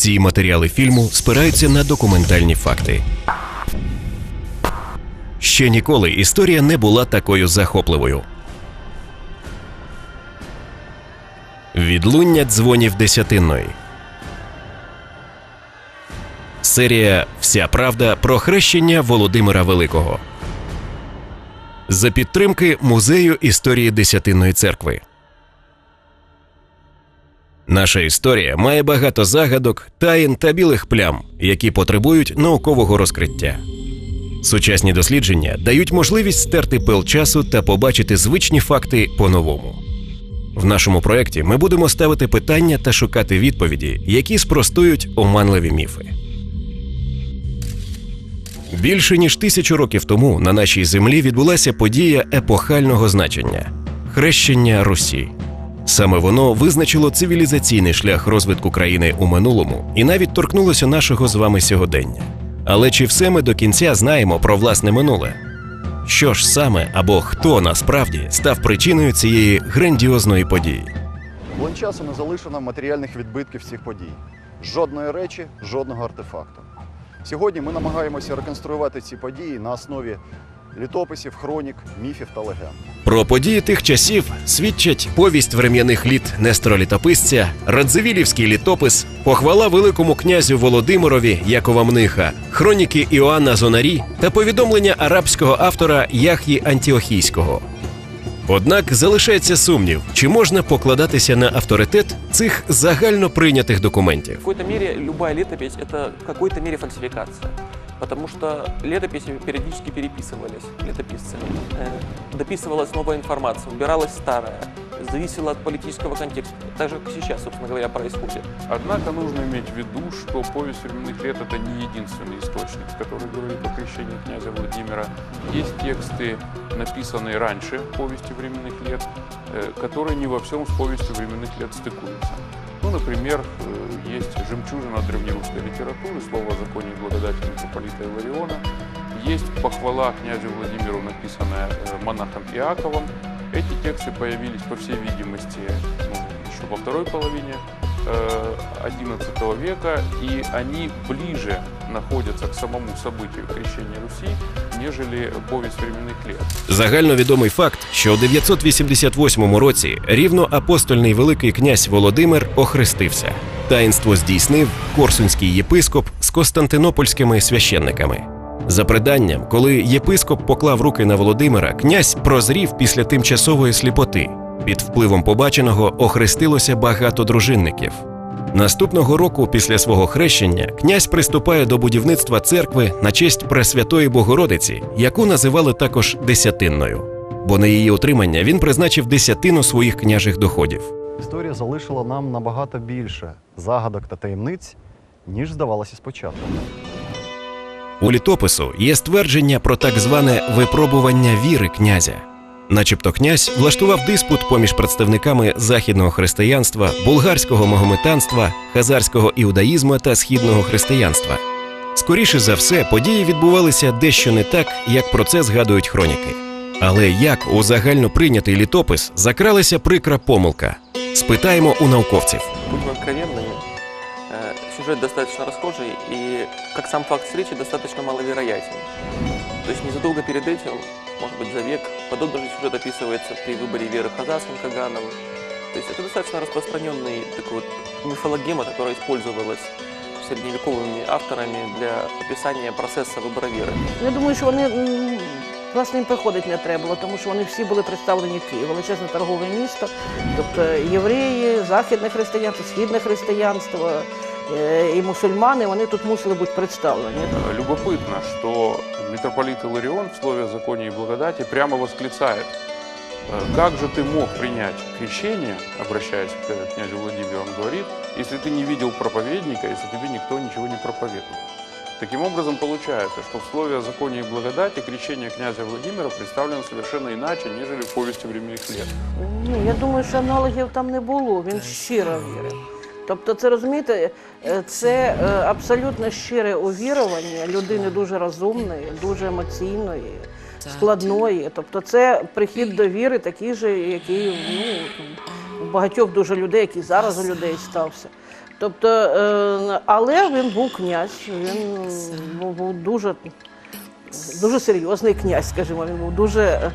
Всі матеріали фільму спираються на документальні факти. Ще ніколи історія не була такою захопливою. Відлуння дзвонів десятинної. Серія Вся правда про хрещення Володимира Великого. За підтримки Музею історії Десятинної церкви. Наша історія має багато загадок, таїн та білих плям, які потребують наукового розкриття. Сучасні дослідження дають можливість стерти пил часу та побачити звичні факти по-новому. В нашому проєкті ми будемо ставити питання та шукати відповіді, які спростують оманливі міфи. Більше ніж тисячу років тому на нашій землі відбулася подія епохального значення хрещення Русі. Саме воно визначило цивілізаційний шлях розвитку країни у минулому і навіть торкнулося нашого з вами сьогодення. Але чи все ми до кінця знаємо про власне минуле? Що ж саме або хто насправді став причиною цієї грандіозної події? Вон часу не залишено матеріальних відбитків цих подій. Жодної речі, жодного артефакту. Сьогодні ми намагаємося реконструювати ці події на основі літописів, хронік, міфів та легенд. Про події тих часів свідчать повість врем'яних літ Нестора Літописця, Радзивілівський літопис, похвала великому князю Володимирові Якова Мниха, хроніки Іоанна Зонарі та повідомлення арабського автора Яхї Антіохійського. Однак залишається сумнів, чи можна покладатися на авторитет цих загально прийнятих документів. В какой-то мере любая летопись – это в какой-то мере фальсификация. Потому что летописи периодически переписывались летописцами. Э, Дописывалась новая информация, убиралась старая. Зависело от политического контекста. Так же, как сейчас, собственно говоря, происходит. Однако нужно иметь в виду, что повесть временных лет это не единственный источник, который говорит о крещении князя Владимира. Есть тексты, написанные раньше повести временных лет, э, которые не во всем с повестью временных лет стыкуются. Ну, например, э, есть жемчужина древнерусской литературы, слово о законе и благодати митрополита Илариона. Есть похвала князю Владимиру, написанная э, монахом Иаковом. Эти тексты появились, по всей видимости, ну, еще во второй половине XI века, и они ближе находятся к самому событию крещения Руси, нежели повесть временных лет. Загальновідомий факт, що у 988 році рівно апостольний великий князь Володимир охрестився. Таїнство здійснив корсунський єпископ з константинопольськими священниками. За преданням, коли єпископ поклав руки на Володимира, князь прозрів після тимчасової сліпоти. Під впливом побаченого охрестилося багато дружинників. Наступного року, після свого хрещення, князь приступає до будівництва церкви на честь Пресвятої Богородиці, яку називали також десятинною. Бо на її утримання він призначив десятину своїх княжих доходів. Історія залишила нам набагато більше загадок та таємниць, ніж здавалося спочатку. У літопису є ствердження про так зване випробування віри князя Начебто князь влаштував диспут поміж представниками західного християнства, булгарського магометанства, хазарського іудаїзму та східного християнства. Скоріше за все, події відбувалися дещо не так, як про це згадують хроніки. Але як у загально прийнятий літопис закралася прикра помилка? Спитаємо у науковців. Будем откровенными, э, сюжет достаточно расхожий и, как сам факт встречи, достаточно маловероятен. То есть незадолго перед этим, может быть, за век, подобный же сюжет описывается при выборе Веры Хазарским Кагановым. То есть это достаточно распространенный такой вот мифологема, которая использовалась средневековыми авторами для описания процесса выбора веры. Я думаю, що вони м, власне їм приходити не треба було, тому що вони всі були представлені в Києві. Величезне торгове місто, тобто євреї, західне християнство, східне християнство е, і мусульмани, вони тут мусили бути представлені. Э, Любопытно, что митрополит Иларион в слове о законе и благодати прямо восклицает, «Э, как же ты мог принять крещение, обращаясь к князю Владимиру, он говорит, если ты не видел проповедника, если тебе никто ничего не проповедует. Таким образом, получается, что в слове о законе и благодати крещение князя Владимира представлено совершенно иначе, нежели в повести временных лет. Ні, я думаю, що аналогів там не було. Він щиро вірив. Тобто, це розумієте, е, це е, абсолютно щире увірування людини дуже розумної, дуже емоційної, складної. Тобто, це прихід до віри, такий же, який ну, у багатьох дуже людей, який зараз у людей стався. Тобто, е, але він був князь, він був, дуже, дуже серйозний князь, скажімо, він був дуже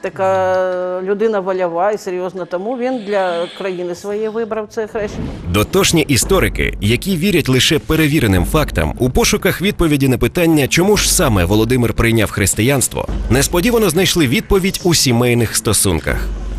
така людина вольова і серйозна, тому він для країни своєї вибрав це хрещення. Дотошні історики, які вірять лише перевіреним фактам, у пошуках відповіді на питання, чому ж саме Володимир прийняв християнство, несподівано знайшли відповідь у сімейних стосунках.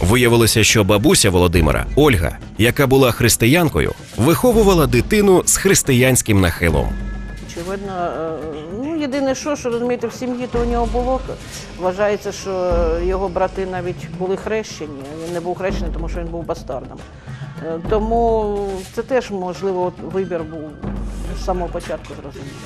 Виявилося, що бабуся Володимира, Ольга, яка була християнкою, виховувала дитину з християнським нахилом. Очевидно, е, ну єдине, що, що розумієте, в сім'ї то у нього було. Вважається, що його брати навіть були хрещені. Він не був хрещений, тому що він був бастардом. Е, Тому це теж можливо вибір був з самого початку зрозуміло.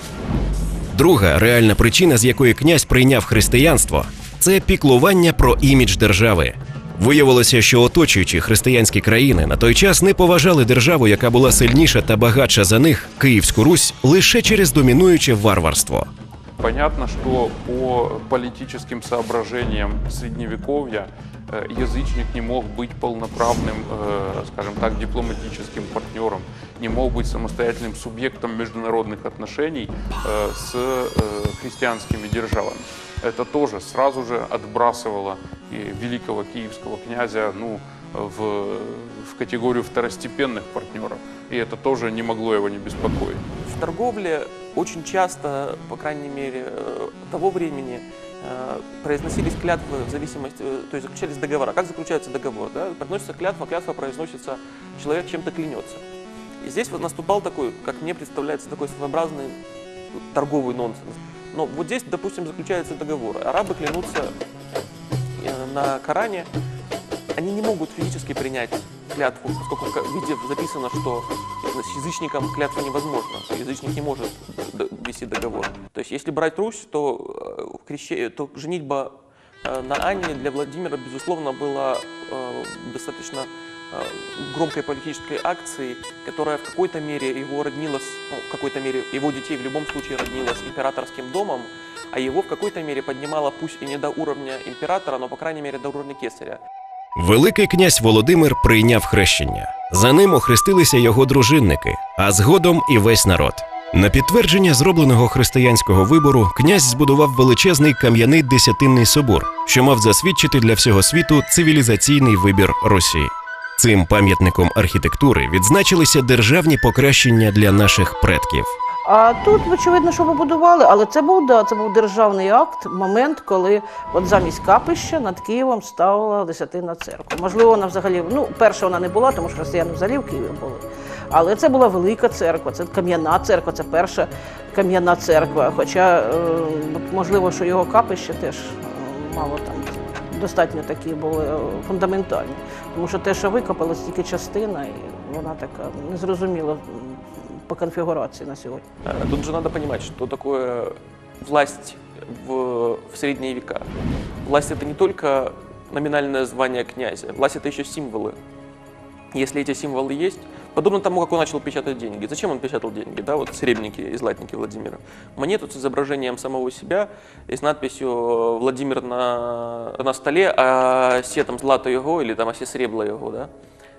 Друга реальна причина, з якої князь прийняв християнство, це піклування про імідж держави. Виявилося, що оточуючі християнські країни на той час не поважали державу, яка була сильніша та багатша за них, Київську Русь, лише через домінуюче варварство. Понятно, что по политическим соображениям Средневековья э, язычник не мог быть полноправным, э, скажем так, дипломатическим партнером, не мог быть самостоятельным субъектом международных отношений э, с христианскими державами. Это тоже сразу же отбрасывало великого киевского князя ну, в, в категорию второстепенных партнеров. И это тоже не могло его не беспокоить. В торговле очень часто, по крайней мере, э, того времени э, произносились клятвы в зависимости, э, то есть заключались договора. Как заключается договор? Да? Произносится клятва, клятва произносится, человек чем-то клянется. И здесь вот наступал такой, как мне представляется, такой своеобразный торговый нонсенс. Но вот здесь, допустим, заключается договор. Арабы клянутся на Коране, они не могут физически принять клятву, поскольку в везде записано, что с язычником клятва невозможна. Язычник не может вести договор. То есть, если брать Русь, то, э, в крещи- то женитьба э, на Анне для Владимира, безусловно, была э, достаточно громкой политической акцией, которая в какой-то мере его роднила, ну, в какой-то мере его детей в любом случае роднила с императорским домом, а его в какой-то мере поднимала пусть и не до уровня императора, но, по крайней мере, до уровня кесаря. Великий князь Володимир прийняв хрещення. За ним охрестилися його дружинники, а згодом і весь народ. На підтвердження зробленого християнського вибору князь збудував величезний кам'яний десятинний собор, що мав засвідчити для всього світу цивілізаційний вибір Русі. Цим пам'ятником архітектури відзначилися державні покращення для наших предків. А тут, очевидно, що побудували, але це був да, це був державний акт, момент, коли от замість капища над Києвом ставила десятина церква. Можливо, вона взагалі, ну, перша вона не була, тому що християни взагалі в Києві були. Але це була велика церква, це кам'яна церква, це перша кам'яна церква. Хоча, е, можливо, що його капище теж е, мало там достатньо такі були е, фундаментальні. Тому що те, що викопалось, тільки частина, і вона така незрозуміла по конфігурації на сьогодні. Э, Тут же надо понимать, что такое власть в, в средние века. Власть это не только номинальное звание князя, власть это еще символы. Если эти символы есть, подобно тому, как он начал печатать деньги. Зачем он печатал деньги? Да, вот серебряники и златники Владимира. Монету с изображением самого себя и с надписью «Владимир на, на столе, а все там злато его или там осе сребло его». Да?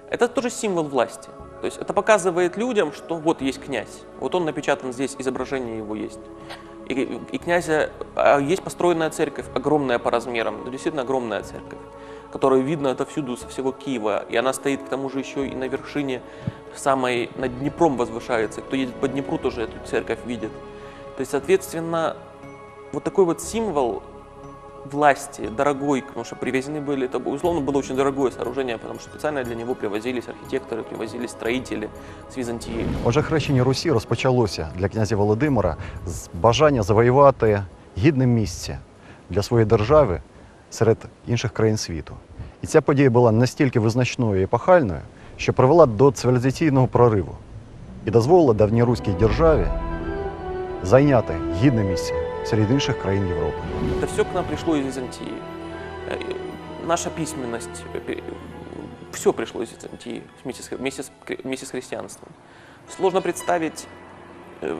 Это тоже символ власти. То есть это показывает людям, что вот есть князь, вот он напечатан здесь, изображение его есть. И, и князя, а есть построенная церковь, огромная по размерам, ну, действительно огромная церковь, которую видно отовсюду, со всего Киева, и она стоит к тому же еще и на вершине самой, над Днепром возвышается, кто едет по Днепру тоже эту церковь видит. То есть, соответственно, вот такой вот символ власти, дорогой, потому что привезены были, это условно было очень дорогое сооружение, потому что специально для него привозились архитекторы, привозились строители с Византии. Отже, хрещення Русі розпочалося для князя Володимира з бажання завоювати гідне місце для своєї держави серед інших країн світу. І ця подія була настільки визначною і епохальною, що привела до цивілізаційного прориву і дозволила давньоруській державі зайняти гідне місце серед інших країн Європи. Это все к нам пришло из Византии. Э, Наша письменность, все пришло из Византии вместе с, вместе с, вместе с христианством. Сложно представить, э,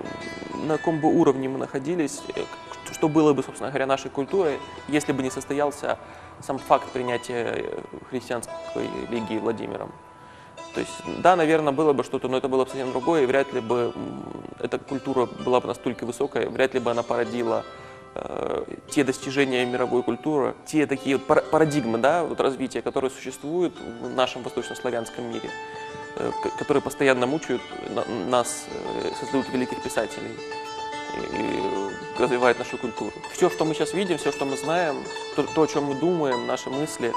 на каком бы уровне мы находились, э, к- что было бы, собственно говоря, нашей культурой, если бы не состоялся сам факт принятия э, христианской религии Владимиром. То есть, да, наверное, было бы что-то, но это было бы совсем другое, и вряд ли бы эта культура была бы настолько высокая, вряд ли бы она породила э, те достижения мировой культуры, те такие вот пара- парадигмы да, вот развития, которые существуют в нашем восточнославянском мире, э, которые постоянно мучают на- нас, э, создают великих писателей и, развивают нашу культуру. Все, что мы сейчас видим, все, что мы знаем, то, то, о чем мы думаем, наши мысли,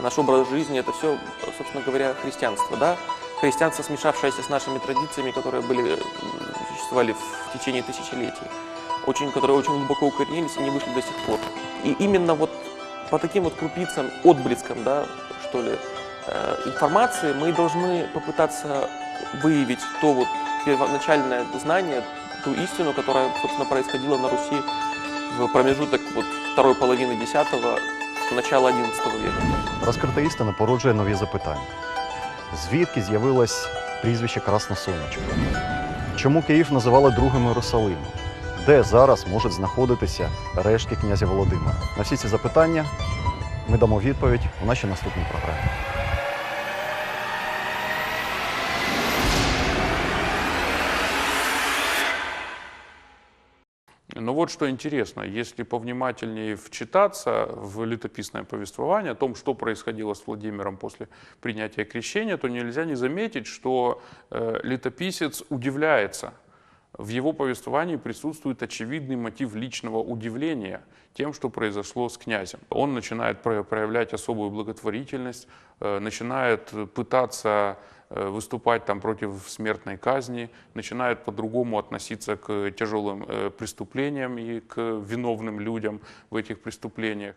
наш образ жизни, это все, собственно говоря, христианство, да? Христианство, смешавшееся с нашими традициями, которые были, существовали в течение тысячелетий, очень, которые очень глубоко укоренились и не вышли до сих пор. И именно вот по таким вот крупицам, отблескам, да, что ли, э, информации мы должны попытаться выявить то вот первоначальное знание, ту истину, которая, собственно, происходила на Руси в промежуток вот второй половины X начала XI века. Розкрита істина породжує нові запитання. Звідки з'явилось прізвище Красна Сонечка? Чому Київ називали другим Єрусалимом? Де зараз можуть знаходитися рештки князя Володимира? На всі ці запитання ми дамо відповідь у нашій наступній програмі. Но вот что интересно, если повнимательнее вчитаться в летописное повествование о том, что происходило с Владимиром после принятия крещения, то нельзя не заметить, что э, летописец удивляется. В его повествовании присутствует очевидный мотив личного удивления тем, что произошло с князем. Он начинает про- проявлять особую благотворительность, э, начинает пытаться выступать там против смертной казни, начинает по-другому относиться к тяжелым э, преступлениям и к виновным людям в этих преступлениях.